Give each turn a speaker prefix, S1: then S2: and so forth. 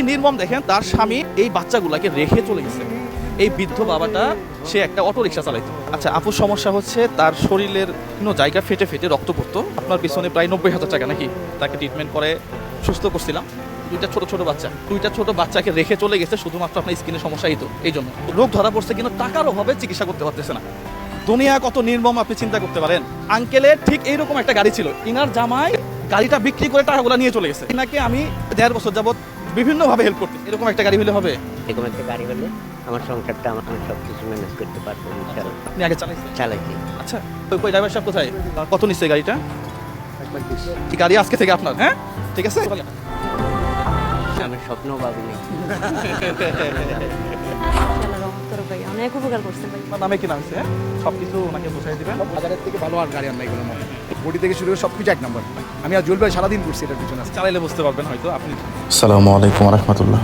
S1: কি নির্মম, দেখেন, তার স্বামী এই বাচ্চাগুলাকে রেখে চলে গেছে। এই বৃদ্ধ বাবাটা, সে একটা অটো রিক্সা চালাইতো। আচ্ছা আপুর সমস্যা হচ্ছে তার শরীরের কোনো জায়গা ফেটে ফেটে রক্ত পড়তো। আপনার পিছনে প্রায় নব্বই হাজার টাকা নাকি তাকে ট্রিটমেন্ট করে, সুস্থ করছিলাম। দুইটা ছোট ছোট বাচ্চা। দুইটা ছোট বাচ্চাকে রেখে চলে গেছে, শুধুমাত্র আপনার স্কিনের সমস্যা হইতো এই জন্য। রোগ ধরা পড়ছে কিন্তু টাকার অভাবে চিকিৎসা করতে পারতেছে না। দুনিয়া কত নির্মম, আপনি চিন্তা করতে পারেন। আঙ্কেলের ঠিক এইরকম একটা গাড়ি ছিল। ইনার জামাই গাড়িটা বিক্রি করে টাকাগুলো নিয়ে চলে গেছে। ইনাকে আমি দেড় বছর যাবত বিভিন্নভাবে হেল্প করতে এরকম একটা গাড়ি হলে হবে?
S2: এরকম একটা গাড়ি হলে আমার সংসারটা আমার আমি সব কিছু ম্যানেজ করতে পারব ইনশাআল্লাহ।
S1: আপনি আগে চালাইছেন?
S2: চালাইছি।
S1: আচ্ছা ওই কই ড্রাইভার সাহেব কোথায়? কত নিচ্ছে গাড়িটা? এই গাড়ি আজকে থেকে আপনার হ্যাঁ? ঠিক আছে?
S2: আমি স্বপ্ন ভাবিনি।
S3: অনেক উপকার করছে ভাই।
S1: নামে কি নাম আছে হ্যাঁ সব কিছু ওনাকে বোঝাই দিবেন।
S4: বাজারের থেকে ভালো আর গাড়ি নাই মনে বডি থেকে শুরু করে সব কিছু এক নম্বর। আমি আর জুয়েল ভাই সারাদিন ঘুরছি এটার পিছনে।
S1: চালাইলে বুঝতে পারবেন হয়তো আপনি।
S5: আসসালামু আলাইকুম রহমতুল্লাহ।